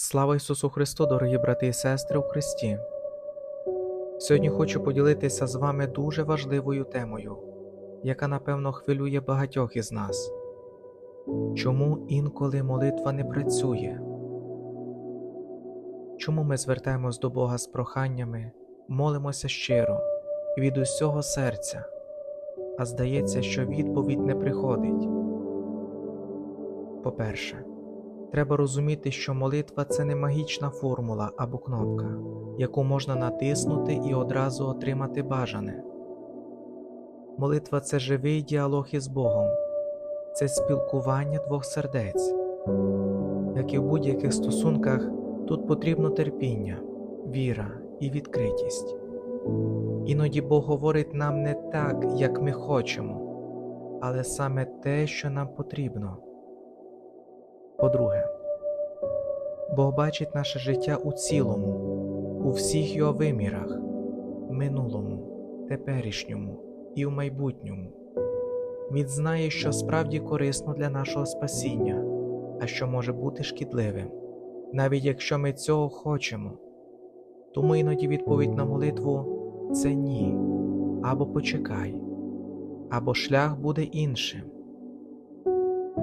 Слава Ісусу Христу, дорогі брати і сестри у Христі! Сьогодні хочу поділитися з вами дуже важливою темою, яка напевно хвилює багатьох із нас. Чому інколи молитва не працює? Чому ми звертаємось до Бога з проханнями, молимося щиро від усього серця, а здається, що відповідь не приходить? По-перше, Треба розуміти, що молитва це не магічна формула або кнопка, яку можна натиснути і одразу отримати бажане. Молитва це живий діалог із Богом, це спілкування двох сердець. Як і в будь-яких стосунках, тут потрібно терпіння, віра і відкритість. Іноді Бог говорить нам не так, як ми хочемо, але саме те, що нам потрібно. По-друге, Бог бачить наше життя у цілому, у всіх його вимірах, минулому, теперішньому і в майбутньому. Він знає, що справді корисно для нашого спасіння, а що може бути шкідливим, навіть якщо ми цього хочемо. Тому іноді відповідь на молитву це ні, або почекай, або шлях буде іншим.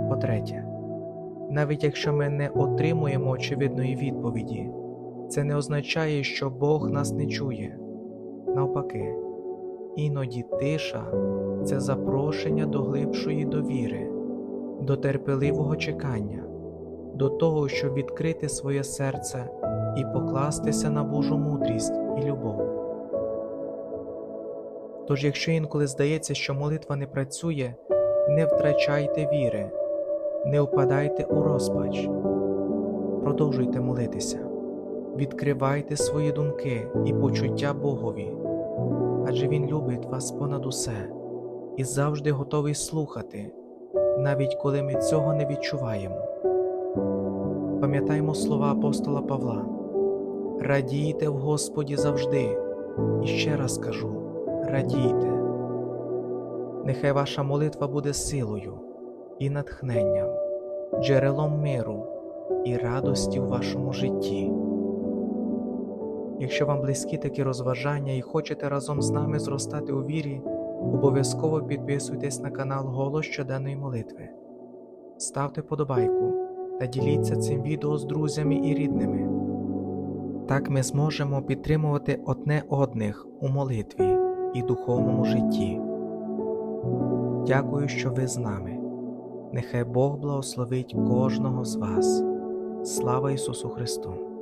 По-третє, навіть якщо ми не отримуємо очевидної відповіді, це не означає, що Бог нас не чує. Навпаки, іноді тиша це запрошення до глибшої довіри, до терпеливого чекання, до того, щоб відкрити своє серце і покластися на Божу мудрість і любов. Тож, якщо інколи здається, що молитва не працює, не втрачайте віри не впадайте у розпач, продовжуйте молитися, відкривайте свої думки і почуття Богові, адже Він любить вас понад усе і завжди готовий слухати, навіть коли ми цього не відчуваємо. Пам'ятаймо слова апостола Павла: радійте в Господі завжди, і ще раз кажу: радійте. Нехай ваша молитва буде силою і натхненням, джерелом миру і радості в вашому житті. Якщо вам близькі такі розважання і хочете разом з нами зростати у вірі, обов'язково підписуйтесь на канал Голос щоденної молитви, ставте подобайку та діліться цим відео з друзями і рідними. Так ми зможемо підтримувати одне одних у молитві і духовному житті. Дякую, що ви з нами. Нехай Бог благословить кожного з вас. Слава Ісусу Христу!